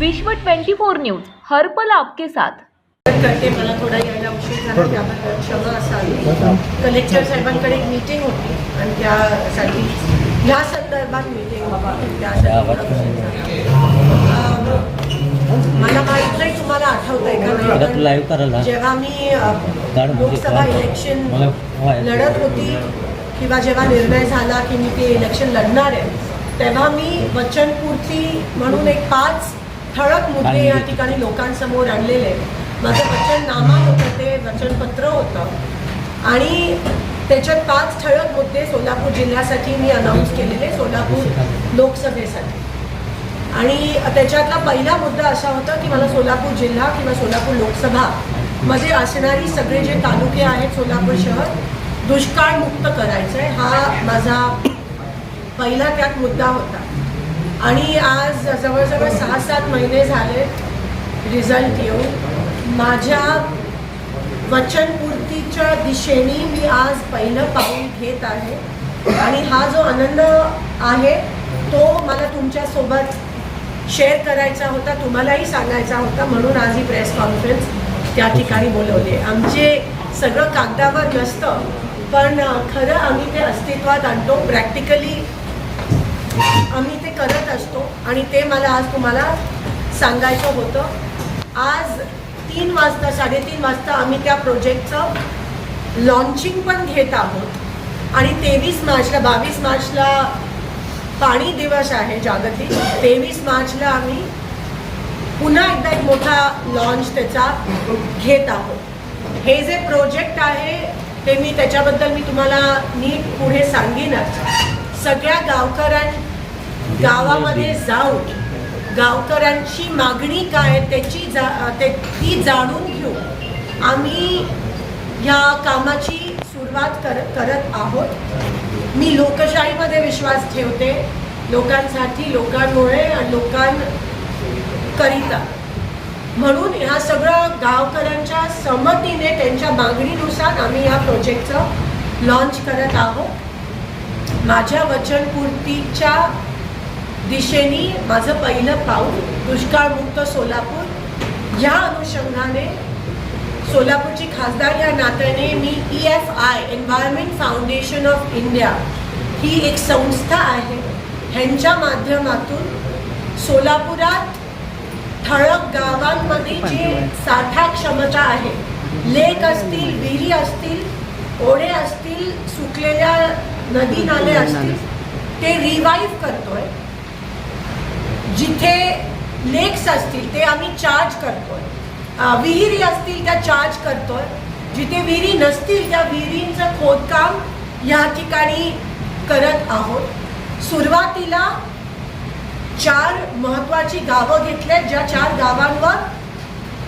विश्व 24 न्यूज हर्पल आपके साथ. करते मला थोडा यायला उशीर झाला त्याबद्दल क्षमा असावी. कलेक्टर साहेबांकडे एक मीटिंग होती आणि त्यासाठी ह्या संदर्भात मीटिंग होती. त्यासाठी मला माहीत नाही तुम्हाला आठवत आहे का नाही जेव्हा मी म्हणजे लोकसभा. इलेक्शन लढत होती किंवा जेव्हा निर्णय झाला की मी ते इलेक्शन लढणार आहे तेव्हा मी वचनपूर्ती म्हणून एक पाच ठळक मुद्दे या ठिकाणी लोकांसमोर आणलेले माझं वचननामा होतं ते वचनपत्र होतं. आणि त्याच्यात पाच ठळक मुद्दे सोलापूर जिल्ह्यासाठी मी अनाऊन्स केलेले सोलापूर लोकसभेसाठी. आणि त्याच्यातला पहिला मुद्दा असा होता की मला सोलापूर जिल्हा किंवा सोलापूर लोकसभा मध्ये असणारी सगळे जे तालुके आहेत सोलापूर शहर दुष्काळमुक्त करायचं आहे हा माझा पहिला त्यात मुद्दा होता. आणि आज जवळजवळ सहा सात महिने झाले रिझल्ट येऊन. माझ्या वचनपूर्तीच्या दिशेने मी आज पहिलं पाऊल घेत आहे. आणि हा जो आनंद आहे तो मला तुमच्यासोबत शेअर करायचा होता तुम्हालाही सांगायचा होता म्हणून आज ही प्रेस कॉन्फरन्स त्या ठिकाणी बोलवली आमचे सगळं कागदावर नसतं पण खरं आम्ही ते अस्तित्वात आणतो. प्रॅक्टिकली आम्ही ते करत असतो आणि ते मला आज तुम्हाला सांगायचं होतं. आज तीन वाजता साडेतीन वाजता आम्ही त्या प्रोजेक्टचं लॉन्चिंग पण घेत आहोत. आणि तेवीस मार्चला बावीस मार्चला पाणी दिवस आहे जागतिक. तेवीस मार्चला आम्ही पुन्हा एकदा एक मोठा लॉन्च त्याचा घेत आहोत. हे जे प्रोजेक्ट आहे ते मी त्याच्याबद्दल मी तुम्हाला नीट पुढे सांगेनच. सगळ्या गावकऱ्यां गावामध्ये जाऊन गावकऱ्यांची मागणी काय त्याची जा ते ती जाणून घेऊ. आम्ही ह्या कामाची सुरुवात कर करत आहोत. मी लोकशाहीमध्ये विश्वास ठेवते. लोकांसाठी लोकांमुळे आणि लोकांकरिता. म्हणून ह्या सगळं गावकऱ्यांच्या संमतीने त्यांच्या मागणीनुसार आम्ही या प्रोजेक्टचं लॉन्च करत आहोत. माझ्या वचनपूर्तीच्या दिशेने माझं पहिलं पाऊल दुष्काळमुक्त सोलापूर. या अनुषंगाने सोलापूरची खासदार या नात्याने मी E F I environment foundation of India ही एक संस्था आहे. ह्यांच्या माध्यमातून सोलापुरात ठळक गावांमध्ये जे साठा क्षमता आहे लेक असतील विहिरी असतील ओढे असतील सुकलेल्या नदी नाले असतील ते रिवाईव्ह करतोय. जिथे लेक्स असतील ते आम्ही चार्ज करतोय. विहिरी असतील त्या चार्ज करतोय. जिथे विहिरी नसतील त्या विहिरींचं खोदकाम या ठिकाणी करत आहोत. सुरुवातीला चार महत्वाची गावं घेतल्यात ज्या चार गावांवर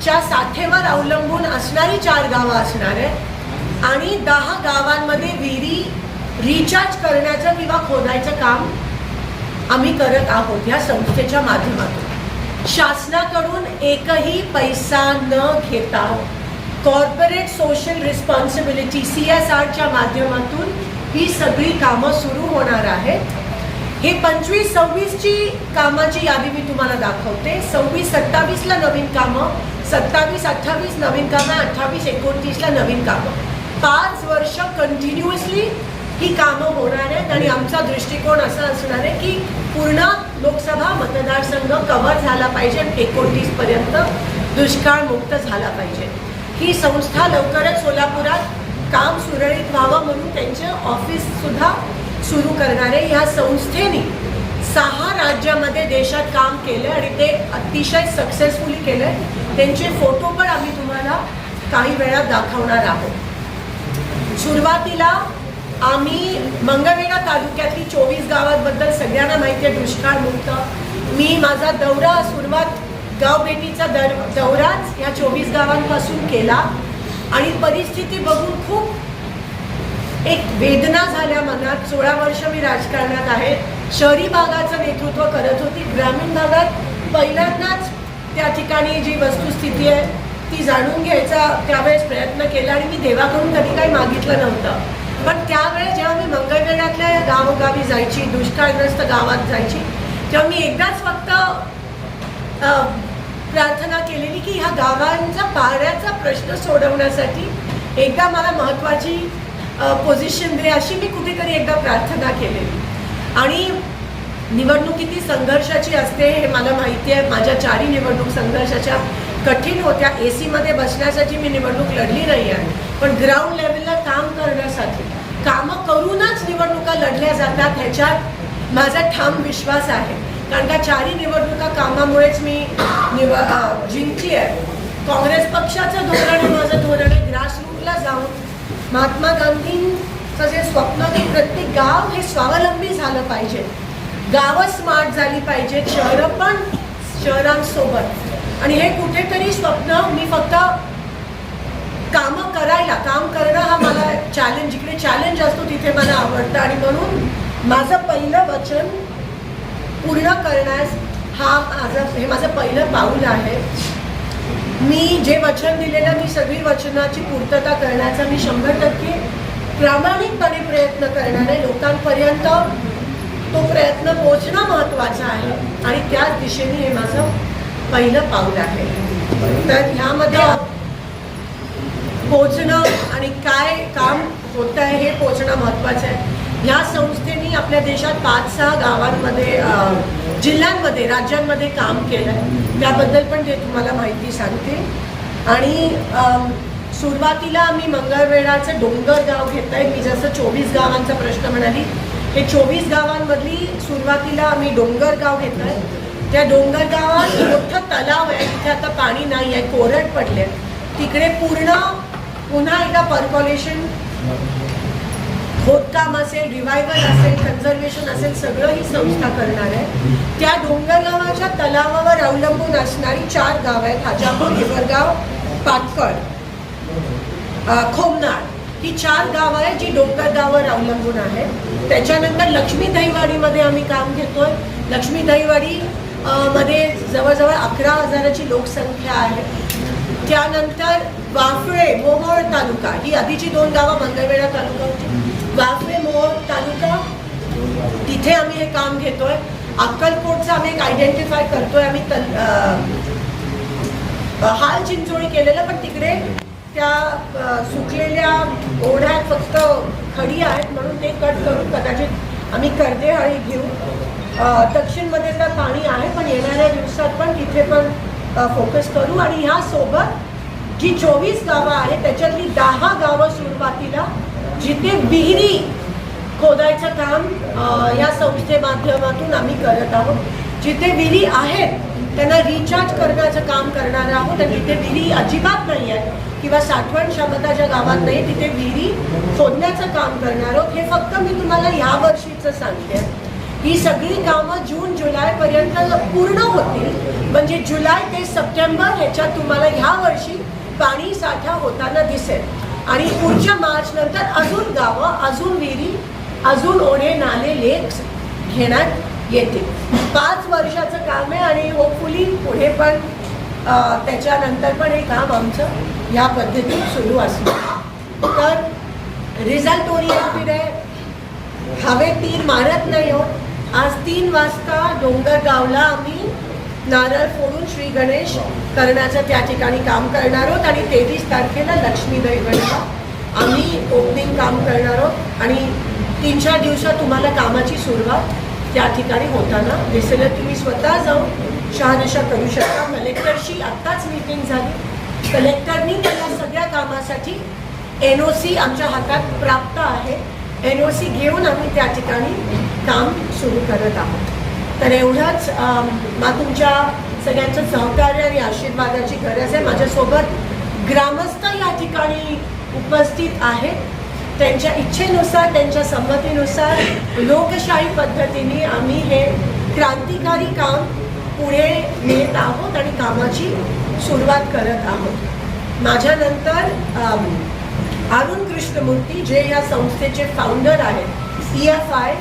च्या साठेवर अवलंबून असणारी चार गावं असणार आहेत. आणि दहा गावांमध्ये विहिरी रिचार्ज करण्याचं किंवा खोदायचं काम आम्ही करत आहोत या संस्थेच्या माध्यमातून. शासनाकडून एकही पैसा न घेता corporate social responsibility C S आरच्या माध्यमातून ही सगळी कामं सुरू होणार आहेत. हे पंचवीस सव्वीसची कामाची यादी मी तुम्हाला दाखवते. सव्वीस सत्तावीसला नवीन कामं सत्तावीस अठ्ठावीस नवीन कामं अठ्ठावीस एकोणतीसला नवीन कामं. पाच वर्ष कंटिन्युअसली ही कामं होणार आहेत आणि आमचा दृष्टिकोन असा असणार आहे की पूर्ण लोकसभा मतदारसंघ कव्हर झाला पाहिजे एकोणतीस पर्यंत दुष्काळमुक्त झाला पाहिजे. ही संस्था लवकरच सोलापुरात काम सुरळीत व्हावं म्हणून त्यांचं ऑफिस सुद्धा सुरू करणार आहे. ह्या संस्थेने सहा राज्यामध्ये देशात काम केलं आणि ते अतिशय सक्सेसफुली केलं त्यांचे फोटो पण आम्ही तुम्हाला काही वेळात दाखवणार आहोत. सुरुवातीला आम्ही मंगळवेढा तालुक्यातली चोवीस गावांबद्दल सगळ्यांना माहिती आहे दुष्काळ मुक्त. मी माझा दौरा सुरुवात गावभेटीचा दर दौराच या चोवीस गावांपासून केला. आणि परिस्थिती बघून खूप एक वेदना झाल्या मनात. सोळा वर्ष मी राजकारणात आहे. शहरी भागाचं नेतृत्व करत होती. ग्रामीण भागात पहिल्यांदाच त्या ठिकाणी जी वस्तुस्थिती आहे ती जाणून घ्यायचा त्यावेळेस प्रयत्न केला आणि मी देवाकडून कधी काही मागितलं नव्हतं. पण त्यावेळेस जेव्हा मी मंगळवेढ्यातल्या गावोगावी जायची दुष्काळग्रस्त गावात जायची तेव्हा मी एकदाच फक्त प्रार्थना केलेली की ह्या गावांचा पाण्याचा प्रश्न सोडवण्यासाठी एकदा मला महत्त्वाची पोझिशन दे अशी मी कुठेतरी एकदा प्रार्थना केलेली. आणि निवडणूक किती संघर्षाची असते हे मला माहिती आहे. माझ्या चारही निवडणूक संघर्षाच्या कठीण होत्या. ए सीमध्ये बसण्यासाठी मी निवडणूक लढली नाही आहे. पण ग्राउंड लेवलला काम करण्यासाठी कामं करूनच निवडणुका लढल्या जातात ह्याच्यात माझा ठाम विश्वास आहे. कारण का चारही निवडणुका कामामुळेच मी निव जिंकली आहे. काँग्रेस पक्षाचं धोरण माझं धोरण आहे ग्रासरूटला जाऊन महात्मा गांधींचं जे स्वप्न की प्रत्येक गाव हे स्वावलंबी झालं पाहिजे. गावं स्मार्ट झाली पाहिजेत शहरं पण शहरांसोबत. आणि हे कुठेतरी स्वप्न मी फक्त कामं करायला काम करणं चॅलेंज जिकडे चॅलेंज असतो तिथे मला आवडतं. आणि म्हणून माझं पहिलं वचन पूर्ण करण्यास हा माझं हे माझं पहिलं पाऊल आहे. मी जे वचन दिलेलं मी सगळी वचनाची पूर्तता करण्याचा मी शंभर टक्के प्रामाणिकपणे प्रयत्न करणार आहे लोकांपर्यंत तो प्रयत्न पोचणं महत्त्वाचा आहे. आणि त्याच दिशेने हे माझं पहिलं पाऊल आहे. तर ह्यामध्ये पोचणं आणि काय काम होत आहे हे पोचणं महत्त्वाचं आहे. ह्या संस्थेने आपल्या देशात पाच सहा गावांमध्ये जिल्ह्यांमध्ये राज्यांमध्ये काम केलं आहे त्याबद्दल पण ते तुम्हाला माहिती सांगते आणि सुरुवातीला आम्ही मंगळवेळाचं डोंगर गाव घेत आहे मी जसं चोवीस गावांचा प्रश्न म्हणाली हे चोवीस गावांमधली सुरुवातीला आम्ही डोंगर गाव घेत आहे त्या डोंगर गावात मोठं तलाव आहे. तिथे आता पाणी नाही आहे कोरड पडले तिकडे पूर्ण पुन्हा एकदा पर्कॉलेशन खोदकाम असेल रिव्हायवल असेल कन्झर्वेशन असेल सगळं ही संस्था करणार आहे. त्या डोंगरगावाच्या तलावावर अवलंबून असणारी चार गाव आहेत. हाजापूर हिवरगाव पाटकळ खोमनाळ. ही चार गावं आहेत जी डोंगरगावावर अवलंबून आहेत. त्याच्यानंतर लक्ष्मी दहीवाडीमध्ये आम्ही काम घेतोय. लक्ष्मी दहीवाडी मध्ये जवळजवळ अकरा हजाराची लोकसंख्या आहे. त्यानंतर वाफळे मोहोळ तालुका ही आधीची दोन गावं मंगळवेढा तालुका होती. वाफळे मोहोळ तालुका तिथे आम्ही हे काम घेतोय. अक्कलकोटचं आम्ही एक आयडेंटिफाय करतोय. आम्ही हाल चिंचोळी केलेलं पण तिकडे त्या सुकलेल्या ओढ्यात फक्त खडी आहेत म्हणून ते कट करून कदाचित आम्ही कर्देहळी घेऊ. दक्षिणमध्ये तर पाणी आहे पण येणाऱ्या दिवसात पण तिथे पण फोकस करू आणि ह्यासोबत जी चोवीस गावं आहेत त्याच्यातली दहा गावं सुरुवातीला जिथे विहिरी खोदायचं काम या संस्थे माध्यमातून आम्ही करत आहोत. जिथे विहिरी आहेत त्यांना रिचार्ज करण्याचं काम करणार आहोत आणि तिथे विहिरी अजिबात नाही आहे किंवा साठवण क्षमता ज्या गावात नाही तिथे विहिरी खोदण्याचं काम करणार आहोत. हे फक्त मी तुम्हाला ह्या वर्षीचं सांगते. ही सगळी कामं जून जुलैपर्यंत पूर्ण होतील. म्हणजे जुलै ते सप्टेंबर ह्याच्यात तुम्हाला ह्या वर्षी पाणी साठा होताना दिसेल. आणि पुढच्या मार्च नंतर अजून गावं अजून विहिरी अजून ओढे नाले लेक्स घेण्यात येतील. पाच वर्षाचं काम आहे आणि होपफुली पुढे पण त्याच्यानंतर पण हे काम आमचं या पद्धतीत सुरू असणार. तर रिझल्ट ओरिएंटेड आहे. हवे तीर मारत नाही हो. आज तीन वाजता डोंगरगावला आम्ही. नारळ फोडून श्री गणेश करण्याचं त्या ठिकाणी काम करणार आहोत आणि तेवीस तारखेला लक्ष्मी दैवतला आम्ही ओपनिंग काम करणार आहोत आणि तीन चार दिवसात तुम्हाला कामाची सुरुवात त्या ठिकाणी होताना दिसेल. तुम्ही स्वतः जाऊन शहानिशा करू शकता. कलेक्टरशी आत्ताच मीटिंग झाली. कलेक्टरनी त्याला सगळ्या कामासाठी एन ओ सी आमच्या हातात प्राप्त आहे. एन ओ सी घेऊन आम्ही त्या ठिकाणी काम सुरू करत आहोत. तर एवढंच मग तुमच्या सगळ्यांचं सहकार्य आणि आशीर्वादाची गरज आहे. माझ्यासोबत ग्रामस्थ या ठिकाणी उपस्थित आहेत. त्यांच्या इच्छेनुसार त्यांच्या संमतीनुसार लोकशाही पद्धतीने आम्ही हे क्रांतिकारी काम पुढे नेत आहोत आणि कामाची सुरुवात करत आहोत. माझ्यानंतर अरुण कृष्णमूर्ती जे या संस्थेचे फाउंडर आहेत सी एफ आय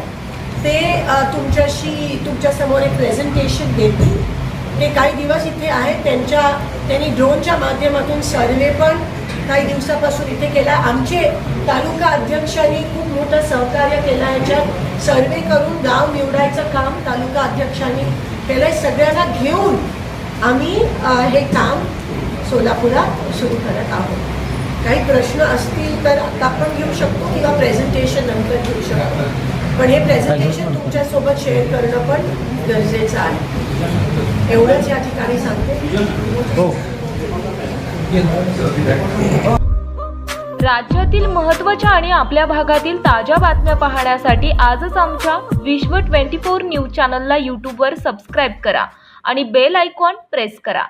ते तुमच्याशी तुमच्यासमोर एक प्रेझेंटेशन देतील. ते काही दिवस इथे आहेत. त्यांच्या त्यांनी ड्रोनच्या माध्यमातून सर्वे पण काही दिवसापासून इथे केला. आमचे तालुका अध्यक्षांनी खूप मोठं सहकार्य केलं याच्यात सर्वे करून गाव निवडायचं काम तालुका अध्यक्षांनी केलंय. सगळ्यांना घेऊन आम्ही हे काम सोलापुरात सुरू करत आहोत. काही प्रश्न असतील तर आता पण घेऊ शकतो किंवा प्रेझेंटेशन नंतर घेऊ शकतो. पण हे प्रेझेंटेशन तुमच्यासोबत शेअर करणं पण गरजेचं आहे. एवढंच या ठिकाणी सांगते. राज्यातील महत्त्वाच्या आणि आपल्या भागातील ताज्या बातम्या पाहण्यासाठी आजच आमच्या विश्व ट्वेंटी फोर न्यूज चॅनलला यूट्यूबवर सबस्क्राईब करा आणि बेल आयकॉन प्रेस करा.